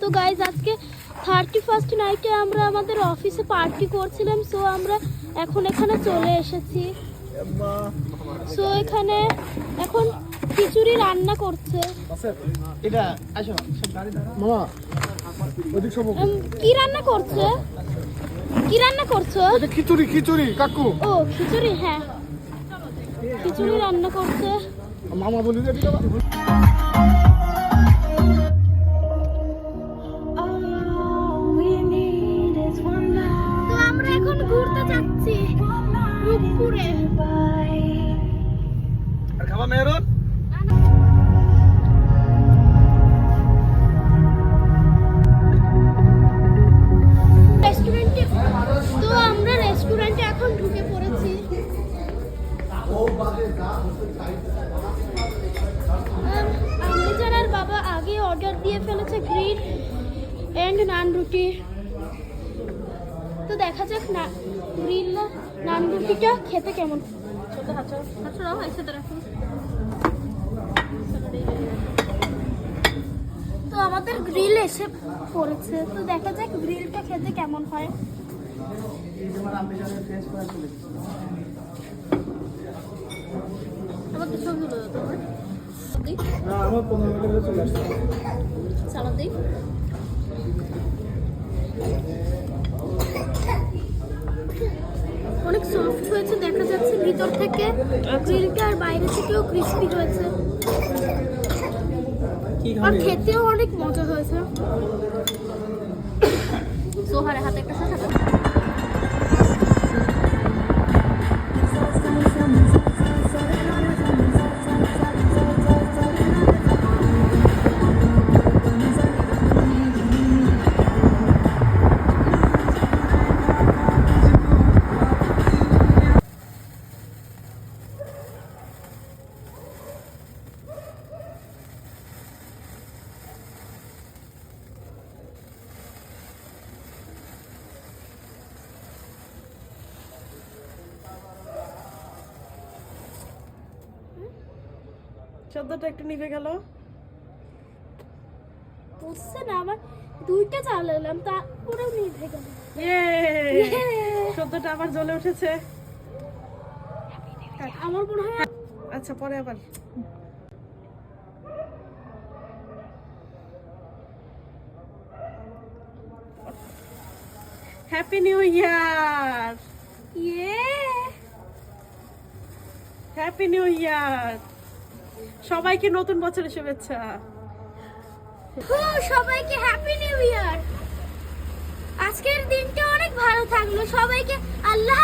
তো গাইজ আজকে thirty first নাইটে আমরা আমাদের অফিসে পার্টি করছিলাম সো আমরা এখন এখানে চলে এসেছি। সো এখানে এখন খিচুড়ি রান্না করছে। এটা আসো মামা কি রান্না করছে? কি রান্না করছ? খিচুড়ি খিচুড়ি কাকু। ও খিচুড়ি হ্যাঁ। খিচুড়ি রান্না করছে। মামা বলি আম্মিজান বাবা আগে অর্ডার দিয়ে ফেলেছে গ্রিল এন্ড নান রুটি তো দেখা যাক না গ্রিল নান রুটিটা খেতে কেমন। ছোট হাঁচো হাঁচো রাও একসাথে রাখো। তো আমাদের গ্রিল এসে পড়েছে। তো দেখা যাক গ্রিলটা খেতে কেমন হয়। আমাকে ছবি তুলে তোমার। না আমার পনেরো মিনিট চলে আসছে। সালাদ দিই। অনেক সফট হয়েছে দেখা যাচ্ছে ভিতর থেকে গ্রিলটা আর বাইরে থেকেও ক্রিস্পি হয়েছে। আর খেতেও অনেক মজা হয়েছে। সোহারে হাতে একটা শব্দটা একটু নিভে গেল। বুঝছে না আমার দুইটা চালালাম তারপরেও নিভে গেল। শব্দটা আবার জ্বলে উঠেছে। আমার মনে হয় আচ্ছা পরে আবার। হ্যাপি নিউ ইয়ার ইয়ে হ্যাপি নিউ ইয়ার সবাইকে নতুন বছরের শুভেচ্ছা। সবাইকে হ্যাপি নিউ ইয়ার আজকের দিনটা অনেক ভালো থাকল। সবাইকে আল্লাহ